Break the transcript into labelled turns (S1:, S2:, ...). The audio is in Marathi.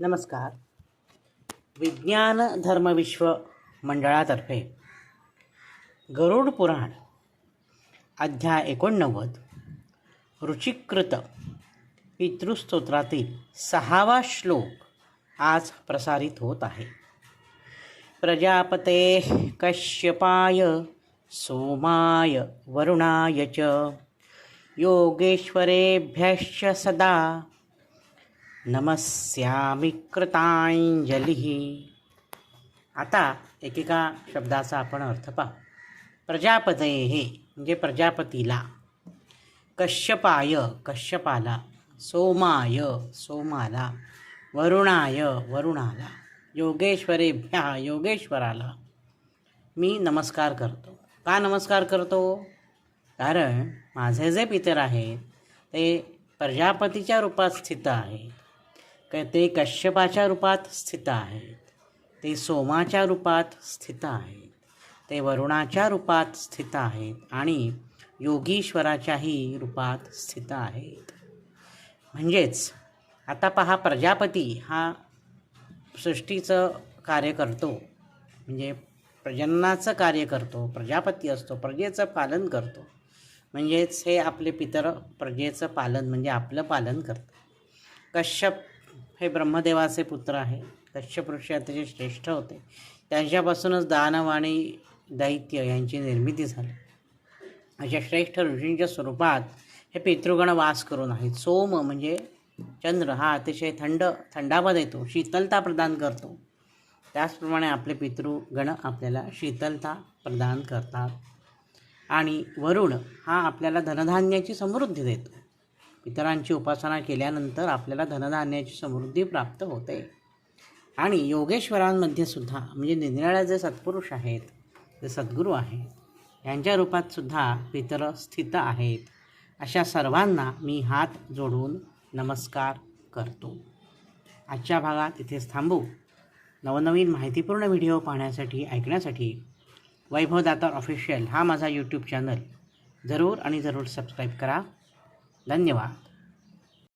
S1: नमस्कार. विज्ञान धर्मविश्व मंडळातर्फे गरुड पुराण अध्याय एकोणनव्वद रुचिकृत पितृस्तोत्रातील सहावा श्लोक आज प्रसारित होत आहे. प्रजापते कश्यपाय सोमाय वरुणाय च योगेश्वरेभ्यश्च सदा नमस्यामी कृतांजली आता एकेका शब्दाचा आपण अर्थ पाहू. प्रजापते हे म्हणजे प्रजापतीला. कश्यपाय कश्यपाला. सोमाय सोमाला. वरुणाय वरुणाला. योगेश्वरेभ्या योगेश्वराला. मी नमस्कार करतो. का नमस्कार करतो? कारण माझे जे पितर आहेत ते प्रजापतीच्या रूपात स्थित आहेत. क ते कश्यपाच्या रूपात स्थित आहेत. ते सोमाच्या रूपात स्थित आहेत. ते वरुणाच्या रूपात स्थित आहेत आणि योगीश्वराच्याही रूपात स्थित आहेत. म्हणजेच आता पहा प्रजापती हा सृष्टीचं कार्य करतो. म्हणजे प्रजननाचं कार्य करतो प्रजापती असतो प्रजेचं पालन करतो. म्हणजेच हे आपले पितर प्रजेचं पालन म्हणजे आपलं पालन करतं कश्यप हे ब्रह्मदेवाचे पुत्र आहे. कश्यप ऋषी अतिशय श्रेष्ठ होते. त्यांच्यापासूनच दानव आणि दैत्य यांची निर्मिती झाली. अशा श्रेष्ठ ऋषींच्या स्वरूपात हे पितृगण वास करून आहेत. सोम म्हणजे चंद्र हा अतिशय थंड थंडावा देतो शीतलता प्रदान करतो. त्याचप्रमाणे आपले पितृगण आपल्याला शीतलता प्रदान करतात. आणि वरुण हा आपल्याला धनधान्याची समृद्धी देतो. पितरांची उपासना केल्यानंतर आपल्याला धनधान्याची समृद्धी प्राप्त होते. आणि योगेश्वरांमध्ये सुद्धा म्हणजे निरनिराळ्या जे सत्पुरुष आहेत जे सद्गुरू आहेत यांच्या रूपात सुद्धा पितर स्थित आहेत. अशा सर्वांना मी हात जोडून नमस्कार करतो. आजच्या भागात इथेच थांबू. नवनवीन माहितीपूर्ण व्हिडिओ पाहण्यासाठी ऐकण्यासाठी वैभव दातार ऑफिशियल हा माझा यूट्यूब चॅनल जरूर आणि जरूर सबस्क्राईब करा. धन्यवाद